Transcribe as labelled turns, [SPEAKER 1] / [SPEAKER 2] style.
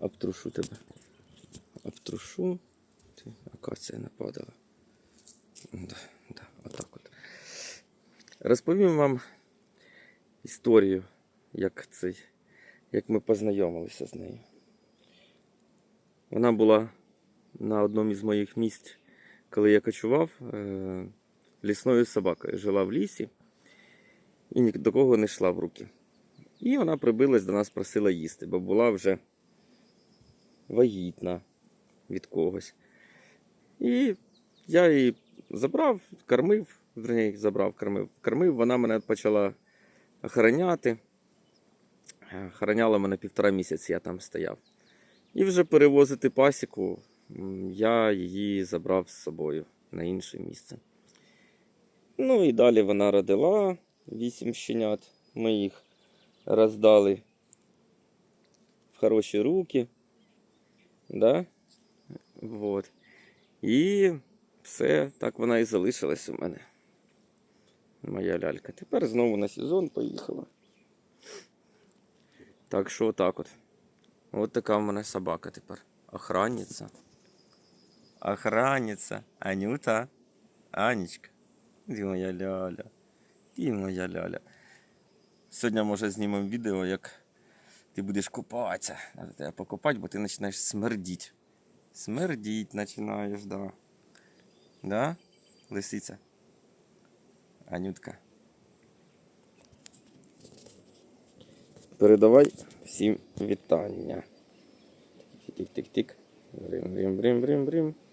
[SPEAKER 1] обтрушу тебе. Обтрушу. Ти, акація нападала. Да, да, отак от. Розповім вам історію, як, цей, як ми познайомилися з нею. Вона була на одному із моїх місць, коли я кочував е, лісною собакою. Жила в лісі і ні до кого не йшла в руки. І вона прибилась до нас, просила їсти, бо була вже вагітна від когось. І я її забрав, кормив, верні, забрав, кормив. Кормив, вона мене почала охороняти. Охороняла мене півтора місяці, я там стояв. І вже перевозити пасіку, я її забрав з собою на інше місце. Ну і далі вона родила вісім щенят. Ми їх роздали в хороші руки. Да? Вот. І все, так вона і залишилась у мене. Моя лялька. Тепер знову на сезон поїхала. Так що отак от. От така в мене собака тепер. Охранниця. Охранниця. Анюта. Анечка. Ти моя ляля. Ти моя ляля. Сьогодні, може, знімемо відео, як ти будеш купатися. Надо тебе покупати, бо ти починаєш смердіть. Смердіть починаєш, да. Да? Лисиця? Анютка. Передавай всім вітання. Тик-тик-тик. Брим,